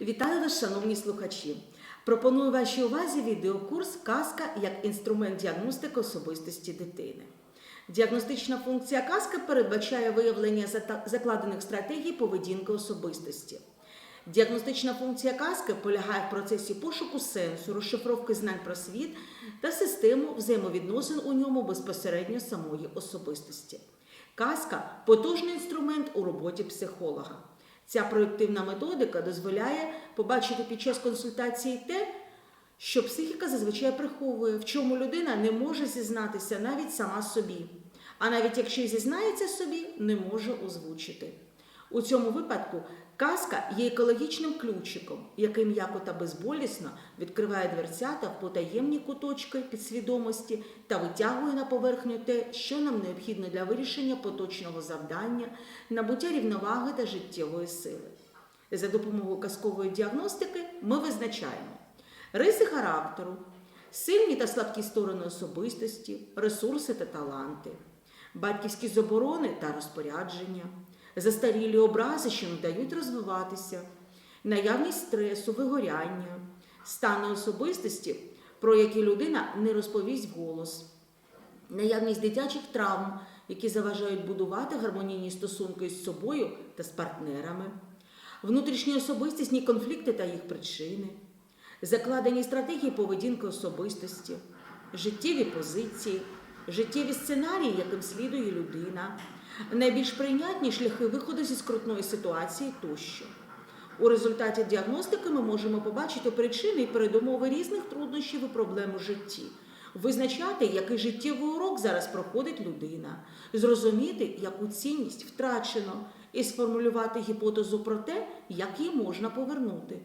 Вітаю вас, шановні слухачі! Пропоную вашій увазі відеокурс Казка як інструмент діагностики особистості дитини. Діагностична функція казки передбачає виявлення закладених стратегій поведінки особистості. Діагностична функція казки полягає в процесі пошуку сенсу, розшифровки знань про світ та систему взаємовідносин у ньому безпосередньо самої особистості. Казка потужний інструмент у роботі психолога. Ця проєктивна методика дозволяє побачити під час консультації те, що психіка зазвичай приховує, в чому людина не може зізнатися навіть сама собі. А навіть якщо зізнається собі, не може озвучити. У цьому випадку казка є екологічним ключиком, який м'яко та безболісно відкриває дверцята в потаємні куточки підсвідомості та витягує на поверхню те, що нам необхідно для вирішення поточного завдання, набуття рівноваги та життєвої сили. За допомогою казкової діагностики ми визначаємо риси характеру, сильні та слабкі сторони особистості, ресурси та таланти, батьківські заборони та розпорядження, застарілі образи, що не дають розвиватися, наявність стресу, вигоряння, стани особистості, про які людина не розповість вголос, наявність дитячих травм, які заважають будувати гармонійні стосунки з собою та з партнерами, внутрішні особистісні конфлікти та їх причини, закладені стратегії поведінки особистості, життєві позиції, життєві сценарії, яким слідує людина, найбільш прийнятні шляхи виходу зі скрутної ситуації тощо. У результаті діагностики ми можемо побачити причини і передумови різних труднощів і проблем у житті, визначати, який життєвий урок зараз проходить людина, зрозуміти, яку цінність втрачено, і сформулювати гіпотезу про те, як її можна повернути.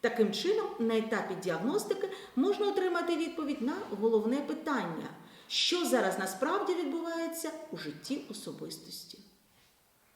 Таким чином, на етапі діагностики можна отримати відповідь на головне питання, що зараз насправді відбувається у житті особистості.